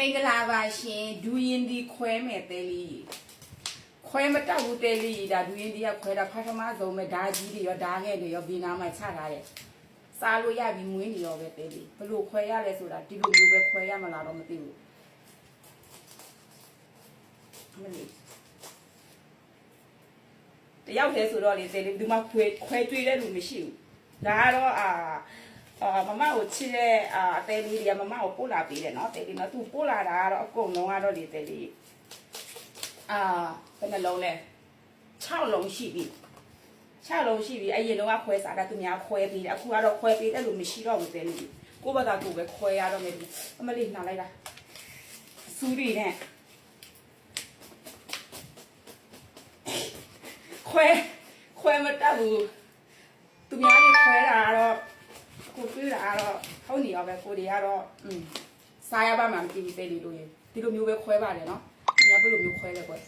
မင်္ဂလာပါရှင်ဒူရင်ဒီခွဲမဲ့တဲလေးခွဲမတောက်ဘူးတဲလေးဒါဒူရင်ဒီကခွဲတာပထမဆုံးပဲဓာကြီးတွေရောဓာငယ်တွေရောဘီနာမှာချထားတယ်စားလို့ရပြီမွေးနေရောပဲတဲလေးဘလို့ခွဲရလဲဆိုတာဒီလိုမျိုးပဲခွဲရမလားတော့မသိဘူးမလေးတယောက်တည်းဆိုတော့လေတဲလေးဒီမှာခွဲခွဲကျွေးတဲ့လူမရှိဘူးဒါကတော့အာ အာမမကိုချစ်တဲ့အာအသေးလေးတွေကမမကိုပို့လာပေးတယ်နော်အသေးလေးနော်သူပို့လာတာကတော့အကုန်လုံးကတော့ဒီအသေးလေးအာဘယ်နှလုံးလဲ6လုံးရှိပြီ6လုံးရှိပြီအရင်တော့ကခွဲစားတာသူများခွဲပြီးတယ်အခုကတော့ခွဲပြီးတယ်လို့မရှိတော့ဘူးသေးလေးကိုယ့်ဘက်ကကိုယ်ပဲခွဲရတော့မယ်ဒီအမလေးနှောင်လိုက်တာစူးရီနဲ့ခွဲခွဲမတတ်ဘူးသူများတွေခွဲတာကတော့ ကိုတွေ့တာကတော့ဟုတ်နေရောပဲကိုတွေကတော့อืมစားရပါမှမကြည့်ဘူးသေးလေးလို့ရေဒီလိုမျိုးပဲခွဲပါတယ်နော်ဒီကဘယ်လိုမျိုးခွဲလဲကွယ်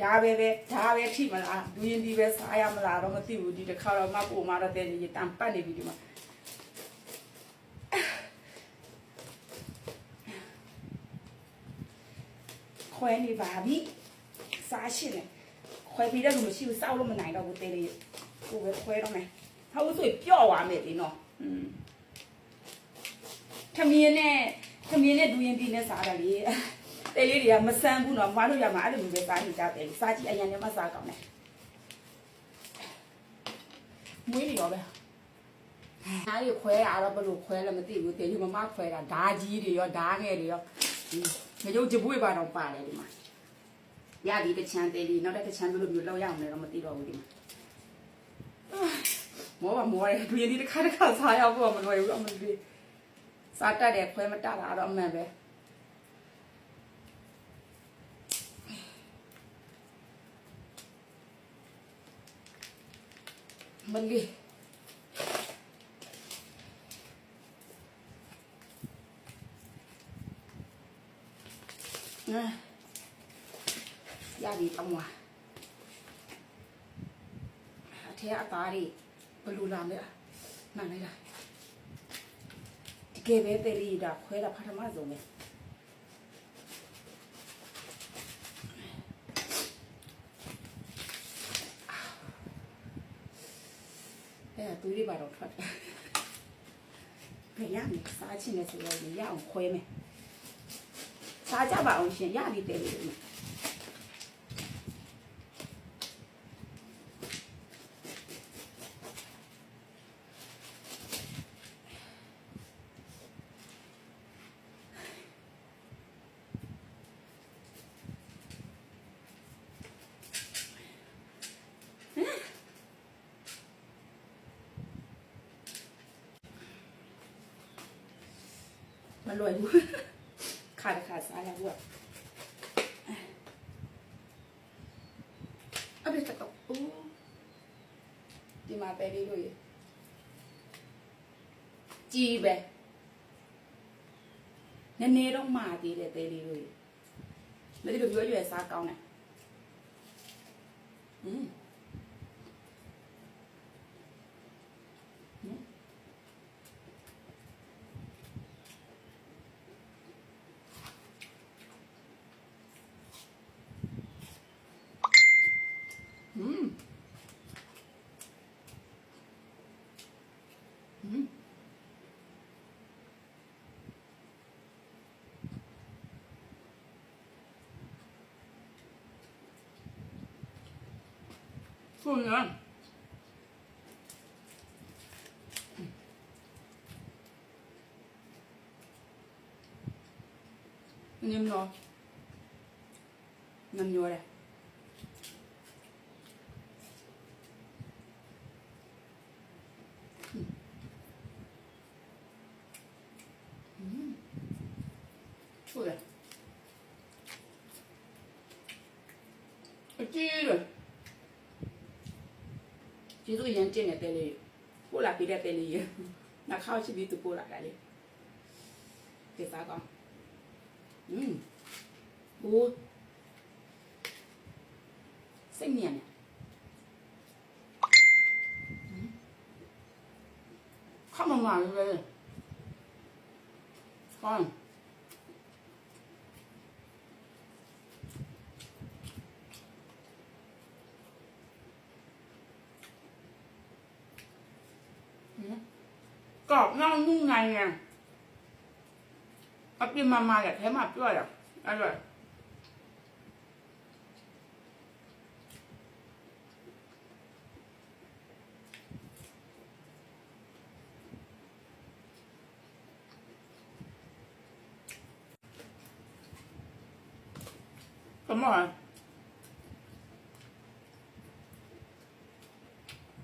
ဒါပဲပဲဒါပဲထိမလားဒူရင်ဒီပဲစားရမလားတော့မသိဘူးဒီတစ်ခါတော့မပူမတော့တဲ့ကြီးတန်ပတ်နေပြီဒီမှာခွဲနေပါပြီ စားရှင်လေခွဲပြီးတဲ့လူမရှိဘူးစောက်လို့မနိုင်တော့ဘူးတဲလေးကိုပဲခွဲတော့မယ်ဟုတ်ဆိုပျော့သွားမယ်ဒီနော်อืมခမင်းနဲ့ခမင်းနဲ့ဒူရင်ဒီနဲ့စားတယ်လေတဲလေးတွေကမဆန်းဘူးနော်မအားလို့ရမှာအဲ့လိုမျိုးပဲစားနေကြတယ်စားကြည့်အရင်ကမှစားကောင်းတယ်မွေးနေရောပဲအားရခွဲရတော့ဘယ်လိုခွဲလဲမသိဘူးတဲလေးမမခွဲတာဓာကြီးတွေရောဓာငယ်တွေရောငရုတ်ကြပွေးပါတော့ပါတယ်ဒီမှာ ရပြီတချမ်းသေးလေးနောက်တစ်ချမ်းဘယ်လိုမျိုးလောက်ရအောင်လဲတော့မသိတော့ဘူးဒီမှာမောပါမောရဲသူရင်ဒီတစ်ခါတစ်ခါစားရောက်ဖို့မလွယ်ဘူးအမလေးစားတတ်တယ်ခွဲမတတ်တာတော့အမှန်ပဲမလေးအာ ရပြီတောင်းပါအထက်အသားတွေဘယ်လူလာမလဲနားလိုက်လားတကယ်ပဲတဲ့ရီဒါခွဲတာပထမဆုံးပဲအဲတူရီပါတော့ထွက်တယ်ဘယ်ရမလဲစားချင်တယ်ဆိုတော့ရအောင်ခွဲမယ်စားကြပါအောင်ရှင်ရပြီတဲ့ ရီမလွယ်ဘူးခါတစ်ခါစားရဘူးอ่ะအဘိတက်တော့အိုးဒီမှာပဲလေးလို့ရကြီးပဲနည်းနည်းတော့မှာသေးတယ်တဲလေးလို့ရမဒီလိုပြောရွယ်စားကောင်းတယ် ဆိုရင်နင်းတော့နင်းရောတယ်ချိုးတယ်အ ကျေးဇူးရန်တင်တယ်ပဲလေပို့လာပေးတဲ့ပဲလေနောက်ခေါက်ချပြီးသူပို့လာတာလေဒီစားကောင်းอืมโอ้စိတ်ညံ့ခမမလာလေကောင်း กรอบนอกนุ่มในไงเอากินมามาเนี่ยใช้หมักด้วยอ่ะอร่อย什么玩意？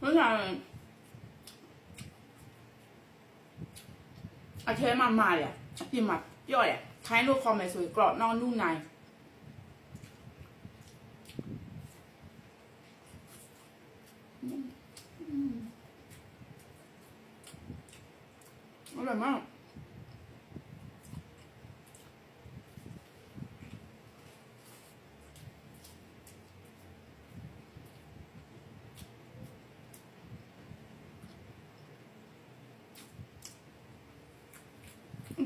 我想。 อาเทมามาเลยพิมพ์แบบย่อยใช้ลูกคอมเมสวยกรอบนอกนุ่มในอร่อยมาก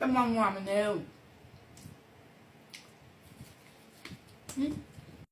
กำมองหวานเหมือนเดิม